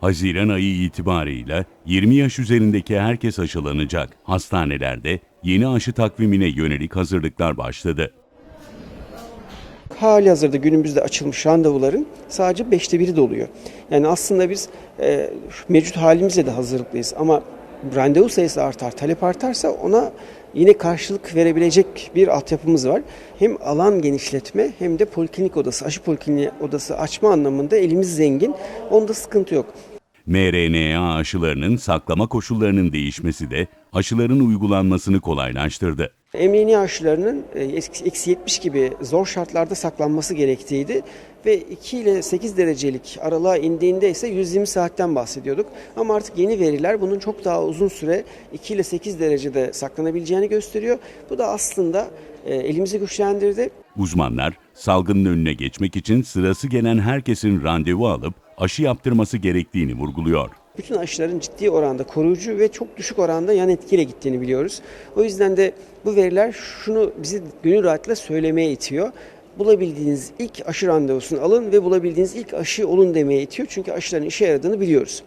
Haziran ayı itibarıyla 20 yaş üzerindeki herkes aşılanacak. Hastanelerde yeni aşı takvimine yönelik hazırlıklar başladı. Hali hazırda günümüzde açılmış randevuların sadece beşte biri doluyor. Yani aslında biz e, mevcut halimizle de hazırlıklıyız ama randevu sayısı artar, talep artarsa ona yine karşılık verebilecek bir altyapımız var. Hem alan genişletme hem de poliklinik odası, aşı polikliniği odası açma anlamında elimiz zengin. Onda sıkıntı yok. mRNA aşılarının saklama koşullarının değişmesi de aşıların uygulanmasını kolaylaştırdı. mRNA aşılarının e, eksi eksi 70 gibi zor şartlarda saklanması gerektiğiydi ve 2 ile 8 derecelik aralığa indiğinde ise 120 saatten bahsediyorduk. Ama artık yeni veriler bunun çok daha uzun süre 2 ile 8 derecede saklanabileceğini gösteriyor. Bu da aslında e, elimizi güçlendirdi. Uzmanlar salgının önüne geçmek için sırası gelen herkesin randevu alıp aşı yaptırması gerektiğini vurguluyor. Bütün aşıların ciddi oranda koruyucu ve çok düşük oranda yan etkiyle gittiğini biliyoruz. O yüzden de bu veriler şunu bizi gönül rahatlıkla söylemeye itiyor. Bulabildiğiniz ilk aşı randevusunu alın ve bulabildiğiniz ilk aşı olun demeye itiyor. Çünkü aşıların işe yaradığını biliyoruz.